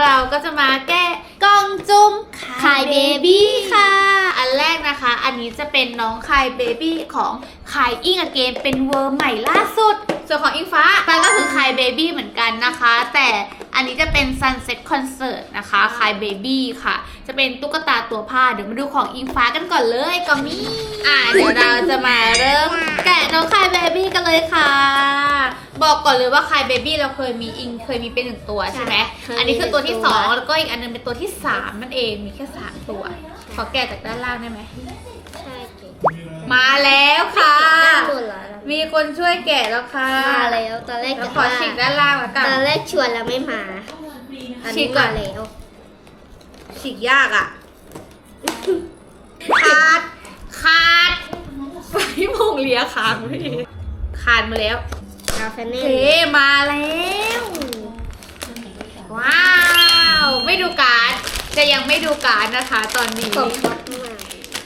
เราก็จะมาแก้กล่องจุ้มคายเบบี้ค่ะ แรกนะคะ อันนี้จะเป็นน้องคายเบบี้ของคายอิงอเกมเป็นเวอร์ใหม่ล่าสุด ส่วนของอิงฟ้ามันก็คือคายเบบี้เหมือนกันนะคะ แต่อันนี้จะเป็น Sunset Concert นะคะคายเบบี้ค่ะ จะเป็นตุ๊กตาตัวผ้า เดี๋ยวมาดูของอิงฟ้ากันก่อนเลยก็มีอ่าเดี๋ยวเราจะมาเริ่มแกะน้องคายเบบี้กันเลยค่ะ บอกก่อนเลยว่าคายเบบี้เราเคยมีอิงเคยมีเป็นหนึ่งตัวใช่ไหม ใช่อันนี้คือตัวที่เคยมีสองตัว แล้วก็อีกอันนึงเป็นตัวที่สามนั่นเองมีแค่สามตัว ขอแกะจากด้านล่างได้ไหม ใช่เก่งมาแล้วค่ะ ด้านบนเหรอมีคนช่วยแกะแล้วค่ะมาแล้วตอนแรกแล้วจะขอฉีกด้านล่างแล้วกันตอนแรกชวนแล้วไม่มาอันฉีนี้กก่อมานแล้วฉีกยากอะ ขาด ขาดไฟมงเลียขาดไม่ดีขาดมาแล้วเอาแฟนโอเน่เคมาแล้วว้ จะยังไม่ดูการ์ดนะคะตอนนี้ ของป๊อปมา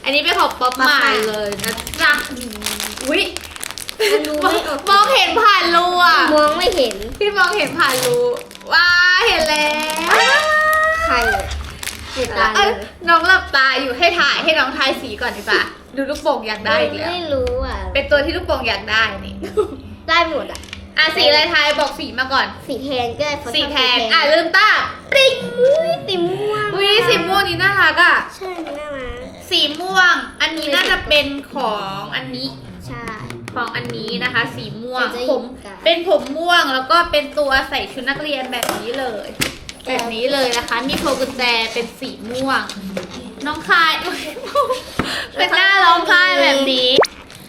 อันนี้เป็นของป๊อปป๊อปมามาเลยนะจ๊ะอุ้ยมันดูไม่ออกมองเห็นผ่านรูอะมองไม่เห็นพี่มองเห็นผ่านรูว้าเห็นแล้วใครอะเห็นตาเลเอ้ยยน้องหลับตาอยู่ให้ถ่ายให้น้องทายสีก่อนดีกว่าดูลูกโป่งอยากได้อีกแล้ว ไม่รู้อะ เป็นตัวที่ลูกโป่งอยากได้นี่ ได้หมดอะ อะสีอะไรทายบอกสีมาก่อน สีแทนก็ได้เพราะสีชอบแทนอะลืมตาปิ๊งอุ้ยสีม่วงอุ้ยสีม่วงนี่น่ารักอะ ใช่น่ารักสีม่วง อันนี้น่าจะเป็นของอันนี้ ใช่ ของอันนี้นะคะ สีม่วงจะได้ผมกันเป็นผมม่วงแล้วก็เป็นตัวใส่ชุดนักเรียนแบบนี้เลย แบบนี้เลยนะคะ มีพวงกุญแจเป็นสีม่วง น้องคายอุ๊ยเป็นหน้าร้องไห้แบบนี้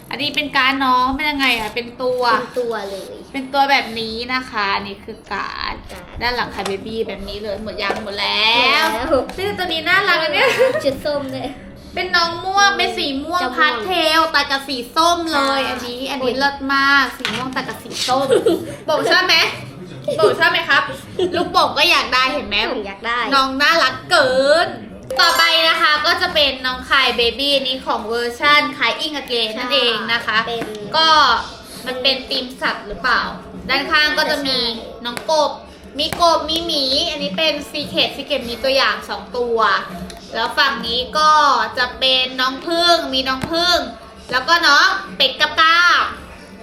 อันนี้เป็นการดน้องเป็นยังไงอะ เป็นตัว เป็นตัวเลย เป็นตัวแบบนี้นะคะ อันนี่คือการดการ์ด ด้านหลังคายเบบี้แบบนี้เลยหมดยังหมดแล้วแล้ว ซึ่งตัวนี้น่ารักนะเนี่ย ชุดส้มเลย เป็นน้องม่วงเป็นสีม่วงจะม่วงพาสเทลตัดกับสีส้มเลยใช่อันนี้ อันนี้เลิศมาก สีม่วงตัดกับสีส้มโป่งชอบไหมโป่งชอบไหมครับ ลูกโป่งก็อยากได้เห็นไหม ผมอยากได้ น้องน่ารักเกิน ต่อไปนะคะก็จะเป็นน้องคายเบบี้นี้ของเวอร์ชันคายอิงอเกนนั่นเองนะคะ เป็น ก็มันเป็นธีมสัตว์หรือเปล่า ด้านข้างก็จะมีน้องกบ มีกบมีหมี อันนี้เป็นซีเคทซีเคทมีตัวอย่าง 2 ตัว แล้วฝั่งนี้ก็จะเป็นน้องพึ่งมีน้องพึ่ง แล้วก็น้องเป็ดกับกาบ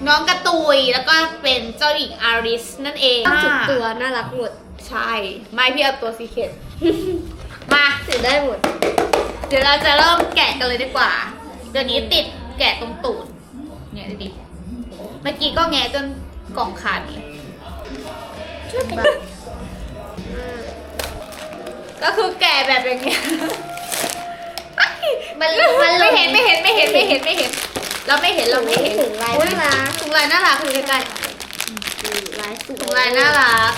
น้องกระตุยแล้วก็เป็นเจ้าหญิงอาริสนั่นเองจุดตัวน่ารักหมดใช่ ไม่พี่เอาตัวซีเคทมา ถือได้หมด เดี๋ยวเราจะเริ่มแกะกันเลยดีกว่า เดี๋ยวนี้ติดแกะตรงตูด เนี่ยดูดิเมื่อกี้ก็แงะจนกล่องขาดนี่ก็คือแกะแบบอย่างเงี้ยมันมันไม่เห็นไม่เห็นไม่เห็นไม่เห็นไม่เห็น เราไม่เห็นเราไม่เห็นถึงลายอุ๊น่ารักถุงลายน่ารักคือใกล้ลายสวยๆถุงลายน่ารัก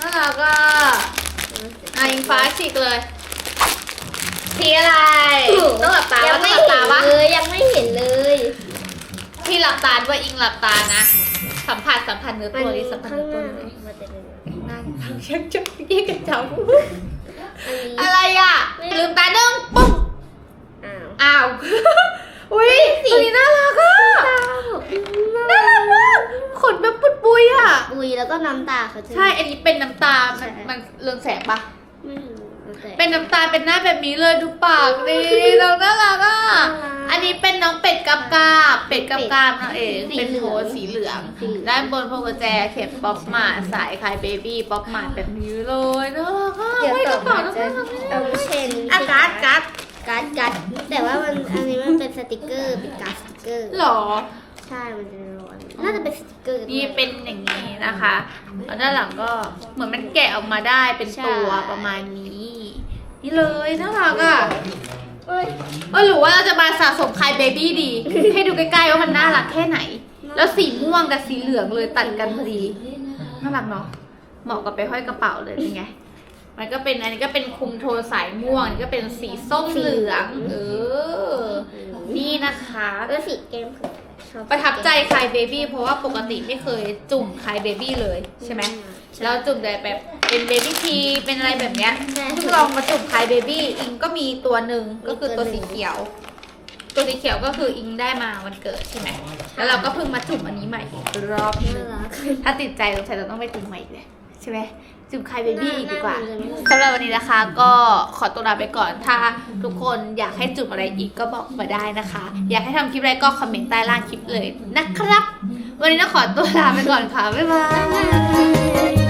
น่ารักก็อะยิงฟ้าฉีกเลย สีอะไรต้องหลับตายัว่างต้อไม่งหลับเห็ตานว่าเลยยังไม่เห็นเลยพี่หลับตาด้วยอิงหลับตานะ สัมผัสสัมผัสเนื้อมันตัวนี้สัมผัสข้างเนื้อหตัวน้านี้มันจะเป็นนั่นทางเช็คจับแยกกันจับอันนี้อะไรอะลืมตาดึงปุ๊บอ้าวอ้าวอุ้ยตัวนี้น่ารักอะน่ารักมากขนแบบปุดปุยอะ อุยแล้วก็น้ำตาเขาจะ ใช่ อันนี้เป็นน้ำตา มันใช่ มันเรืองแสงปะไม่รู้แต่ เป็นน้ำตาเป็นหน้าแบบนี้เลยดูปากดิน้องน่ารักอะน่ารักอันนี้เป็นน้องเป็ดกับกาบเป็ดกับกาบนั่นเองสีเป็นเหลืโทองนสีเหลืองสีเหลือง ด้านบนพวงกุญแจเข็มป๊อปมาสายคลายเบบี้ป๊อปมาแบบนี้เลยน่ารักอะเดี๋ยวไม่กต่อระเป๋ามาน่าจะรักเอาเชนอะการ์ดการ์ดการ์ดการ์ดแต่ว่ามันอันนี้มันเป็นสติกเกอร์เป็นการ์ดสติกเกอร์หรอใช่มันจะร้อนน่าจะเป็นสติกเกอร์นี่เป็นอย่างนี้นะคะแล้วด้านหลังก็เหมือนมันแกะออกมาได้เป็นตัวประมาณนี้ นี่เลยน่ารักอะเอ้ยเออหรือว่าเราจะมาสะสมคลายเบบี้ดี ให้ดูใกล้ๆว่ามันน่ารักแค่ไหน แล้วสีม่วงกับสีเหลืองเลยตัดกันพอดี น่ารักเนาะเหมาะกับไปห้อยกระเป๋าเลยเป็นไง มันก็เป็นอันนี้ก็เป็นคุมโทนสายม่วงอันนี้ก็เป็นสีส้มเหลือง เออ นี่นะคะ แล้วสีเกมผม ชอบประทับใจคลายเบบี้เพราะว่าปกติไม่เคยจุ่มคลายเบบี้เลยใช่ไหมแล้วจุ่มแต่แบบเป็นเบบี้ทีเป็นอะไรแบบเนี้ยใช่เพิ่งลองมาจุ่มคลายเบบี้อิงก็มีตัวหนึ่งก็คือตัวสีเขียว ตัวสีเขียวก็คืออิงได้มาวันเกิดใช่ไหมแล้วเราก็เพิ่งมาจุ่มอันนี้ใหม่อีกรอบหนึน่างรักถ้าติดใจสงสัยเราต้องไปจุ่มใหม่อีกเลยใช่ไหม จุ่มคายเบบี้อีกดีกว่าสำหรับวันนี้นะคะ ก็ขอตัวลาไปก่อน ถ้าทุกคนอยากให้จุ่มอะไรอีกก็บอกมาได้นะคะ อยากให้ทำคลิปอะไรก็คอมเมนต์ใต้ล่างคลิปเลยนะครับ วันนี้ต้องขอตัวลาไปก่อนค่ะ บ๊ายบาย